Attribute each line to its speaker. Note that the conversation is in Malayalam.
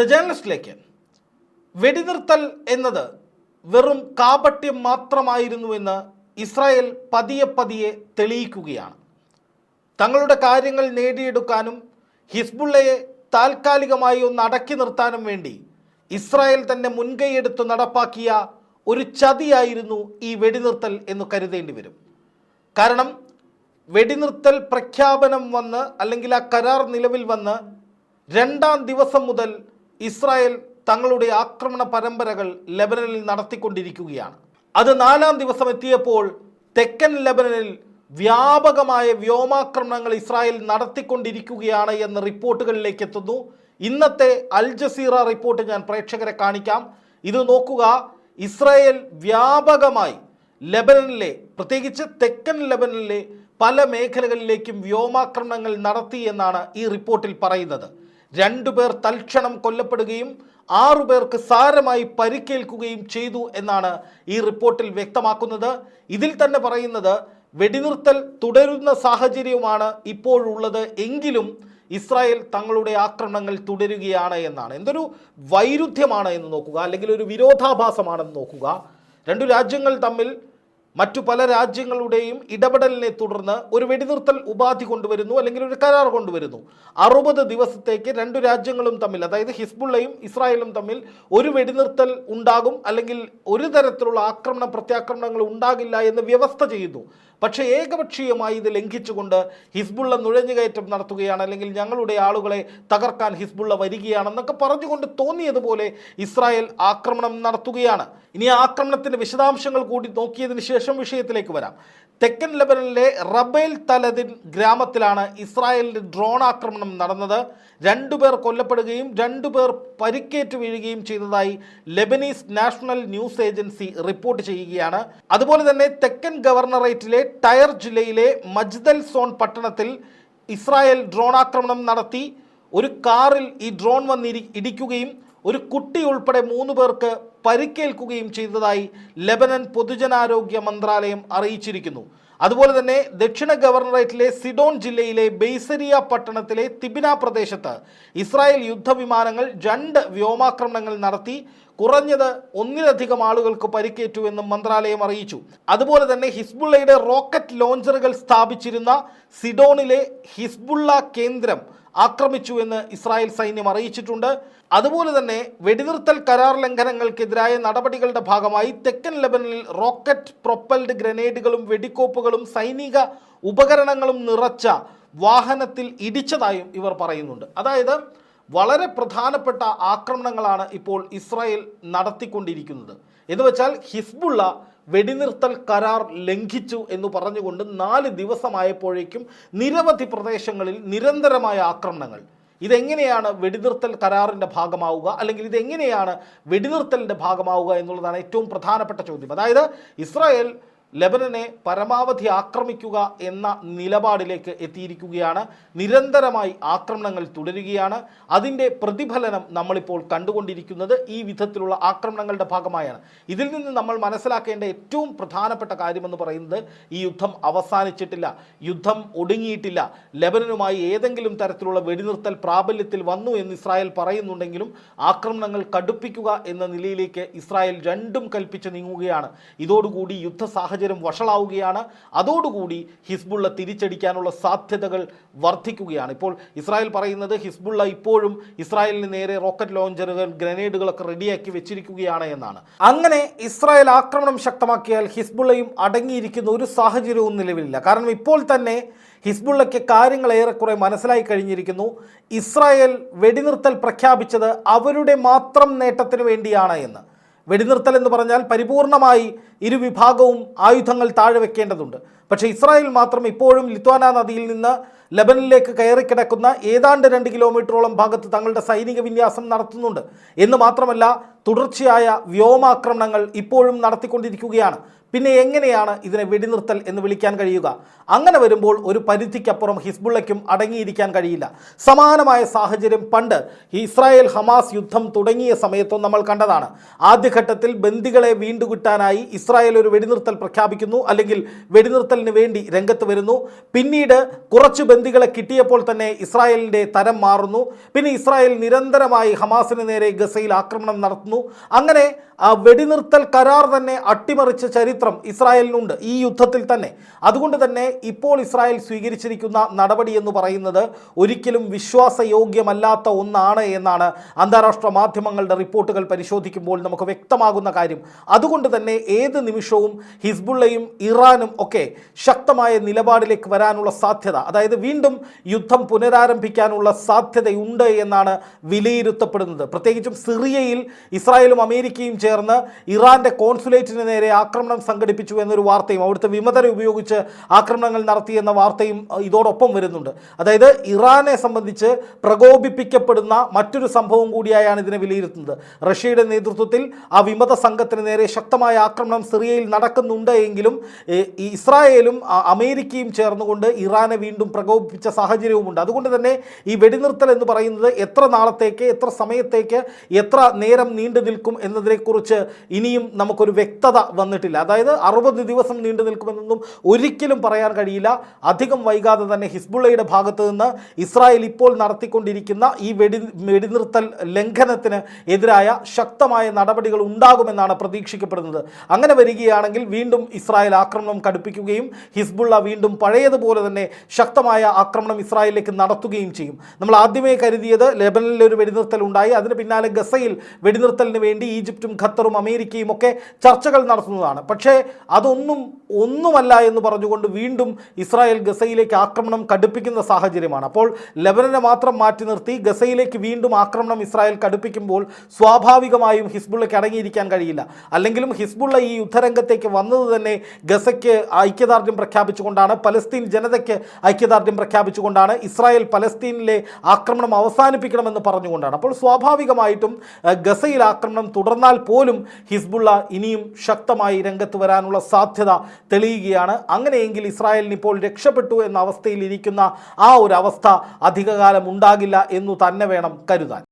Speaker 1: ദ ജേർണലിസ്റ്റിലേക്ക് വെടിനിർത്തൽ എന്നത് വെറും കാപട്യം മാത്രമായിരുന്നുവെന്ന് ഇസ്രായേൽ പതിയെ പതിയെ തെളിയിക്കുകയാണ്. തങ്ങളുടെ കാര്യങ്ങൾ നേടിയെടുക്കാനും ഹിസ്ബുള്ളയെ താൽക്കാലികമായി ഒന്ന് അടക്കി നിർത്താനും വേണ്ടി ഇസ്രായേൽ തന്നെ മുൻകൈയെടുത്ത് നടപ്പാക്കിയ ഒരു ചതിയായിരുന്നു ഈ വെടിനിർത്തൽ എന്ന് കരുതേണ്ടി വരും. കാരണം വെടിനിർത്തൽ പ്രഖ്യാപനം വന്ന് അല്ലെങ്കിൽ ആ കരാർ നിലവിൽ വന്ന് രണ്ടാം ദിവസം മുതൽ ഇസ്രായേൽ തങ്ങളുടെ ആക്രമണ പരമ്പരകൾ ലെബനനിൽ നടത്തിക്കൊണ്ടിരിക്കുകയാണ്. അത് നാലാം ദിവസം എത്തിയപ്പോൾ തെക്കൻ ലെബനനിൽ വ്യാപകമായ വ്യോമാക്രമണങ്ങൾ ഇസ്രായേൽ നടത്തിക്കൊണ്ടിരിക്കുകയാണ് എന്ന റിപ്പോർട്ടുകളിലേക്ക് എത്തുന്നു. ഇന്നത്തെ അൽ ജസീറ റിപ്പോർട്ട് ഞാൻ പ്രേക്ഷകരെ കാണിക്കാം. ഇത് നോക്കുക. ഇസ്രായേൽ വ്യാപകമായി ലെബനനിലെ പ്രത്യേകിച്ച് തെക്കൻ ലെബനനിലെ പല മേഖലകളിലേക്കും വ്യോമാക്രമണങ്ങൾ നടത്തി എന്നാണ് ഈ റിപ്പോർട്ടിൽ പറയുന്നത്. രണ്ടുപേർ തൽക്ഷണം കൊല്ലപ്പെടുകയും ആറു പേർക്ക് സാരമായി പരിക്കേൽക്കുകയും ചെയ്തു എന്നാണ് ഈ റിപ്പോർട്ടിൽ വ്യക്തമാക്കുന്നത്. ഇതിൽ തന്നെ പറയുന്നത് വെടിനിർത്തൽ തുടരുന്ന സാഹചര്യവുമാണ് ഇപ്പോഴുള്ളത് എങ്കിലും ഇസ്രായേൽ തങ്ങളുടെ ആക്രമണങ്ങൾ തുടരുകയാണ് എന്നാണ്. എന്തൊരു വൈരുദ്ധ്യമാണ് എന്ന് നോക്കുക അല്ലെങ്കിൽ ഒരു വിരോധാഭാസമാണെന്ന് നോക്കുക. രണ്ടു രാജ്യങ്ങൾ തമ്മിൽ മറ്റു പല രാജ്യങ്ങളുടെയും ഇടപെടലിനെ തുടർന്ന് ഒരു വെടിനിർത്തൽ ഉപാധി കൊണ്ടുവരുന്നു അല്ലെങ്കിൽ ഒരു കരാർ കൊണ്ടുവരുന്നു. അറുപത് ദിവസത്തേക്ക് രണ്ടു രാജ്യങ്ങളും തമ്മിൽ അതായത് ഹിസ്ബുള്ളയും ഇസ്രായേലും തമ്മിൽ ഒരു വെടിനിർത്തൽ ഉണ്ടാകും അല്ലെങ്കിൽ ഒരു തരത്തിലുള്ള ആക്രമണ പ്രത്യാക്രമണങ്ങൾ ഉണ്ടാകില്ല എന്ന് വ്യവസ്ഥ ചെയ്യുന്നു. പക്ഷേ ഏകപക്ഷീയമായി ഇത് ലംഘിച്ചുകൊണ്ട് ഹിസ്ബുള്ള നുഴഞ്ഞുകയറ്റം നടത്തുകയാണ് അല്ലെങ്കിൽ ഞങ്ങളുടെ ആളുകളെ തകർക്കാൻ ഹിസ്ബുള്ള വരികയാണെന്നൊക്കെ പറഞ്ഞുകൊണ്ട് തോന്നിയതുപോലെ ഇസ്രായേൽ ആക്രമണം നടത്തുകയാണ്. ഇനി ആക്രമണത്തിന്റെ വിശദാംശങ്ങൾ കൂടി നോക്കിയതിന് ശേഷം വിഷയത്തിലേക്ക് വരാം. തെക്കൻ ലെബനനിലെ റബേൽ തലദിൻ ഗ്രാമത്തിലാണ് ഇസ്രായേലിന്റെ ഡ്രോൺ ആക്രമണം നടന്നത്. രണ്ടുപേർ കൊല്ലപ്പെടുകയും രണ്ടുപേർ പരിക്കേറ്റ് വീഴുകയും ചെയ്തതായി Lebanese national news agency report ചെയ്യുകയാണ്. അതുപോലെ തന്നെ തെക്കൻ ഗവർണറേറ്റിലെ ടയർ ജില്ലയിലെ മജ്ദൽ സോൺ പട്ടണത്തിൽ ഇസ്രായേൽ ഡ്രോൺ ആക്രമണം നടത്തി. ഒരു കാറിൽ ഈ ഡ്രോൺ വന്ന് ഇടിക്കുകയും ഒരു കുട്ടി ഉൾപ്പെടെ മൂന്ന് പേർക്ക് പരിക്കേൽക്കുകയും ചെയ്തതായി ലെബനൻ പൊതുജനാരോഗ്യ മന്ത്രാലയം അറിയിച്ചിരിക്കുന്നു. അതുപോലെ തന്നെ ദക്ഷിണ ഗവർണറേറ്റിലെ സിഡോൺ ജില്ലയിലെ ബെയ്സരിയ പട്ടണത്തിലെ തിബിന പ്രദേശത്ത് ഇസ്രായേൽ യുദ്ധവിമാനങ്ങൾ രണ്ട് വ്യോമാക്രമണങ്ങൾ നടത്തി കുറഞ്ഞത് ഒന്നിലധികം ആളുകൾക്ക് പരിക്കേറ്റു എന്നും മന്ത്രാലയം അറിയിച്ചു. അതുപോലെ തന്നെ ഹിസ്ബുള്ളയുടെ റോക്കറ്റ് ലോഞ്ചറുകൾ സ്ഥാപിച്ചിരുന്ന സിഡോണിലെ ഹിസ്ബുള്ള കേന്ദ്രം ആക്രമിച്ചു എന്ന് ഇസ്രായേൽ സൈന്യം അറിയിച്ചിട്ടുണ്ട്. അതുപോലെ തന്നെ വെടിനിർത്തൽ കരാർ ലംഘനങ്ങൾക്കെതിരായ നടപടികളുടെ ഭാഗമായി തെക്കൻ ലെബനിൽ റോക്കറ്റ് പ്രൊപ്പൽഡ് ഗ്രനേഡുകളും വെടിക്കോപ്പുകളും സൈനിക ഉപകരണങ്ങളും നിറച്ച വാഹനത്തിൽ ഇടിച്ചതായും ഇവർ പറയുന്നുണ്ട്. അതായത് വളരെ പ്രധാനപ്പെട്ട ആക്രമണങ്ങളാണ് ഇപ്പോൾ ഇസ്രായേൽ നടത്തിക്കൊണ്ടിരിക്കുന്നത്. എന്ന് വെച്ചാൽ ഹിസ്ബുള്ള വെടിനിർത്തൽ കരാർ ലംഘിച്ചു എന്ന് പറഞ്ഞുകൊണ്ട് നാല് ദിവസമായപ്പോഴേക്കും നിരവധി പ്രദേശങ്ങളിൽ നിരന്തരമായ ആക്രമണങ്ങൾ ഇതെങ്ങനെയാണ് വെടിനിർത്തൽ കരാറിന്റെ ഭാഗമാവുക അല്ലെങ്കിൽ ഇതെങ്ങനെയാണ് വെടിനിർത്തലിന്റെ ഭാഗമാവുക എന്നുള്ളതാണ് ഏറ്റവും പ്രധാനപ്പെട്ട ചോദ്യം. അതായത് ഇസ്രായേൽ ലെബനനെ പരമാവധി ആക്രമിക്കുക എന്ന നിലപാടിലേക്ക് എത്തിയിരിക്കുകയാണ്. നിരന്തരമായി ആക്രമണങ്ങൾ തുടരുകയാണ്. അതിന്റെ പ്രതിഫലനം നമ്മളിപ്പോൾ കണ്ടുകൊണ്ടിരിക്കുന്നത് ഈ വിധത്തിലുള്ള ആക്രമണങ്ങളുടെ ഭാഗമായാണ്. ഇതിൽ നിന്ന് നമ്മൾ മനസ്സിലാക്കേണ്ട ഏറ്റവും പ്രധാനപ്പെട്ട കാര്യമെന്ന് പറയുന്നത് ഈ യുദ്ധം അവസാനിച്ചിട്ടില്ല. യുദ്ധം ഒടുങ്ങിയിട്ടില്ല. ലെബനനുമായി ഏതെങ്കിലും തരത്തിലുള്ള വെടിനിർത്തൽ പ്രാബല്യത്തിൽ വന്നു എന്ന് ഇസ്രായേൽ പറയുന്നുണ്ടെങ്കിലും ആക്രമണങ്ങൾ കടുപ്പിക്കുക എന്ന നിലയിലേക്ക് ഇസ്രായേൽ രണ്ടും കൽപ്പിച്ച് നീങ്ങുകയാണ്. ഇതോടുകൂടി യുദ്ധ സാഹചര്യം വഷളാവുകയാണ്. അതോടുകൂടി ഹിസ്ബുള്ള തിരിച്ചടിക്കാനുള്ള സാധ്യതകൾ വർദ്ധിക്കുകയാണ്. ഇപ്പോൾ ഇസ്രായേൽ പറയുന്നത് ഹിസ്ബുള്ള ഇപ്പോഴും ഇസ്രായേലിന് നേരെ റോക്കറ്റ് ലോഞ്ചറുകൾ ഗ്രനേഡുകളൊക്കെ റെഡിയാക്കി വെച്ചിരിക്കുകയാണ് എന്നാണ്. അങ്ങനെ ഇസ്രായേൽ ആക്രമണം ശക്തമാക്കിയാൽ ഹിസ്ബുള്ളയും അടങ്ങിയിരിക്കുന്ന ഒരു സാഹചര്യവും നിലവിലില്ല. കാരണം ഇപ്പോൾ തന്നെ ഹിസ്ബുള്ളയ്ക്ക് കാര്യങ്ങൾ ഏറെക്കുറെ മനസ്സിലായി കഴിഞ്ഞിരിക്കുന്നു. ഇസ്രായേൽ വെടിനിർത്തൽ പ്രഖ്യാപിച്ചത് അവരുടെ മാത്രം നേട്ടത്തിന് വേണ്ടിയാണ് എന്ന്. വെടിനിർത്തൽ എന്ന് പറഞ്ഞാൽ പരിപൂർണമായി ഇരുവിഭാഗവും ആയുധങ്ങൾ താഴെ വെക്കേണ്ടതുണ്ട്. പക്ഷേ ഇസ്രായേൽ മാത്രം ഇപ്പോഴും ലിത്വാന നദിയിൽ നിന്ന് ലബനിലേക്ക് കയറിക്കിടക്കുന്ന ഏതാണ്ട് രണ്ട് കിലോമീറ്ററോളം ഭാഗത്ത് തങ്ങളുടെ സൈനിക വിന്യാസം നടത്തുന്നുണ്ട്. എന്ന് മാത്രമല്ല തുടർച്ചയായ വ്യോമാക്രമണങ്ങൾ ഇപ്പോഴും നടത്തിക്കൊണ്ടിരിക്കുകയാണ്. പിന്നെ എങ്ങനെയാണ് ഇതിനെ വെടിനിർത്തൽ എന്ന് വിളിക്കാൻ കഴിയുക? അങ്ങനെ വരുമ്പോൾ ഒരു പരിധിക്കപ്പുറം ഹിസ്ബുള്ളയ്ക്കും അടങ്ങിയിരിക്കാൻ കഴിയില്ല. സമാനമായ സാഹചര്യം പണ്ട് ഇസ്രായേൽ ഹമാസ് യുദ്ധം തുടങ്ങിയ സമയത്തും നമ്മൾ കണ്ടതാണ്. ആദ്യഘട്ടത്തിൽ ബന്ദികളെ വീണ്ടുകിട്ടാനായി ഇസ്രായേൽ ഒരു വെടിനിർത്തൽ പ്രഖ്യാപിക്കുന്നു അല്ലെങ്കിൽ വെടിനിർത്തലിന് വേണ്ടി രംഗത്ത് വരുന്നു. പിന്നീട് കുറച്ച് ബന്ദികളെ കിട്ടിയപ്പോൾ തന്നെ ഇസ്രായേലിന്റെ തരം മാറുന്നു. പിന്നെ ഇസ്രായേൽ നിരന്തരമായി ഹമാസിന് നേരെ ഗസയിൽ ആക്രമണം നടത്തുന്നു. അങ്ങനെ വെടിനിർത്തൽ കരാർ തന്നെ അട്ടിമറിച്ച ചരിത്രം ഇസ്രായേലിനുണ്ട് ഈ യുദ്ധത്തിൽ തന്നെ. അതുകൊണ്ട് തന്നെ ഇപ്പോൾ ഇസ്രായേൽ സ്വീകരിച്ചിരിക്കുന്ന നടപടി എന്ന് പറയുന്നത് ഒരിക്കലും വിശ്വാസയോഗ്യമല്ലാത്ത ഒന്നാണ് എന്നാണ് അന്താരാഷ്ട്ര മാധ്യമങ്ങളുടെ റിപ്പോർട്ടുകൾ പരിശോധിക്കുമ്പോൾ നമുക്ക് വ്യക്തമാകുന്ന കാര്യം. അതുകൊണ്ട് തന്നെ ഏത് നിമിഷവും ഹിസ്ബുള്ളയും ഇറാനും ഒക്കെ ശക്തമായ നിലപാടിലേക്ക് വരാനുള്ള സാധ്യത അതായത് വീണ്ടും യുദ്ധം പുനരാരംഭിക്കാനുള്ള സാധ്യതയുണ്ട് എന്നാണ് വിലയിരുത്തപ്പെടുന്നത്. പ്രത്യേകിച്ചും സിറിയയിൽ ഇസ്രായേലും അമേരിക്കയും ചേർന്ന് ഇറാന്റെ കോൺസുലേറ്റിന് നേരെ ആക്രമണം സംഘടിപ്പിച്ചു എന്നൊരു വാർത്തയും അവിടുത്തെ വിമതരെ ഉപയോഗിച്ച് ആക്രമണങ്ങൾ നടത്തി എന്ന വാർത്തയും ഇതോടൊപ്പം വരുന്നുണ്ട്. അതായത് ഇറാനെ സംബന്ധിച്ച് പ്രകോപിപ്പിക്കപ്പെടുന്ന മറ്റൊരു സംഭവം കൂടിയായാണ് ഇതിനെ വിലയിരുത്തുന്നത്. റഷ്യയുടെ നേതൃത്വത്തിൽ ആ വിമത സംഘത്തിന് നേരെ ശക്തമായ ആക്രമണം സിറിയയിൽ നടക്കുന്നുണ്ട് എങ്കിലും ഇസ്രായേലും അമേരിക്കയും ചേർന്നുകൊണ്ട് ഇറാനെ വീണ്ടും പ്രകോപിപ്പിച്ച സാഹചര്യവുമുണ്ട്. അതുകൊണ്ട് തന്നെ ഈ വെടിനിർത്തൽ എന്ന് പറയുന്നത് എത്ര നാളത്തേക്ക് എത്ര സമയത്തേക്ക് എത്ര നേരം നീണ്ടു നിൽക്കും എന്നതിനെക്കുറിച്ച് ഇനിയും നമുക്കൊരു വ്യക്തത വന്നിട്ടില്ല. അതായത് അറുപത് ദിവസം നീണ്ടു നിൽക്കുമെന്നൊന്നും ഒരിക്കലും പറയാൻ കഴിയില്ല. അധികം വൈകാതെ തന്നെ ഹിസ്ബുള്ളയുടെ ഭാഗത്ത് നിന്ന് ഇസ്രായേൽ ഇപ്പോൾ നടത്തിക്കൊണ്ടിരിക്കുന്ന ഈ വെടി വെടിനിർത്തൽ ലംഘനത്തിന് എതിരായ ശക്തമായ നടപടികൾ ഉണ്ടാകുമെന്നാണ് പ്രതീക്ഷിക്കപ്പെടുന്നത്. അങ്ങനെ വരികയാണെങ്കിൽ വീണ്ടും ഇസ്രായേൽ ആക്രമണം കടുപ്പിക്കുകയും ഹിസ്ബുള്ള വീണ്ടും പഴയതുപോലെ തന്നെ ശക്തമായ ആക്രമണം ഇസ്രായേലിലേക്ക് നടത്തുകയും ചെയ്യും. നമ്മൾ ആദ്യമേ കരുതിയത് ലെബനനിൽ ഒരു വെടിനിർത്തൽ ഉണ്ടായി. അതിന് പിന്നാലെ ഗസയിൽ വെടിനിർത്തലിന് വേണ്ടി ഈജിപ്തും ഖത്തറും അമേരിക്കയും ഒക്കെ ചർച്ചകൾ നടത്തുന്നതാണ്. പക്ഷേ അതൊന്നും ഒന്നുമല്ല എന്ന് പറഞ്ഞുകൊണ്ട് വീണ്ടും ഇസ്രായേൽ ഗസയിലേക്ക് ആക്രമണം കടുപ്പിക്കുന്ന സാഹചര്യമാണ്. അപ്പോൾ ലെബനനെ മാത്രം മാറ്റി നിർത്തി ഗസയിലേക്ക് വീണ്ടും ആക്രമണം ഇസ്രായേൽ കടുപ്പിക്കുമ്പോൾ സ്വാഭാവികമായും ഹിസ്ബുള്ളയ്ക്ക് അടങ്ങിയിരിക്കാൻ കഴിയില്ല. അല്ലെങ്കിലും ഹിസ്ബുള്ള ഈ യുദ്ധരംഗത്തേക്ക് വന്നത് തന്നെ ഗസയ്ക്ക് ഐക്യദാർഢ്യം പ്രഖ്യാപിച്ചുകൊണ്ടാണ് പലസ്തീൻ ജനതയ്ക്ക് ഐക്യദാർഢ്യം പ്രഖ്യാപിച്ചുകൊണ്ടാണ് ഇസ്രായേൽ പലസ്തീനിലെ ആക്രമണം അവസാനിപ്പിക്കണമെന്ന് പറഞ്ഞുകൊണ്ടാണ്. അപ്പോൾ സ്വാഭാവികമായിട്ടും ഗസയിൽ ആക്രമണം തുടർന്നാൽ പോലും ഹിസ്ബുള്ള ഇനിയും ശക്തമായി രംഗത്ത് വരാനുള്ള സാധ്യത തെളിയുകയാണ്. അങ്ങനെയെങ്കിൽ ഇസ്രായേലിന് ഇപ്പോൾ രക്ഷപ്പെട്ടു എന്ന അവസ്ഥയിൽ ഇരിക്കുന്ന ആ ഒരു അവസ്ഥ അധികകാലം ഉണ്ടാകില്ല എന്നു തന്നെ വേണം കരുതാൻ.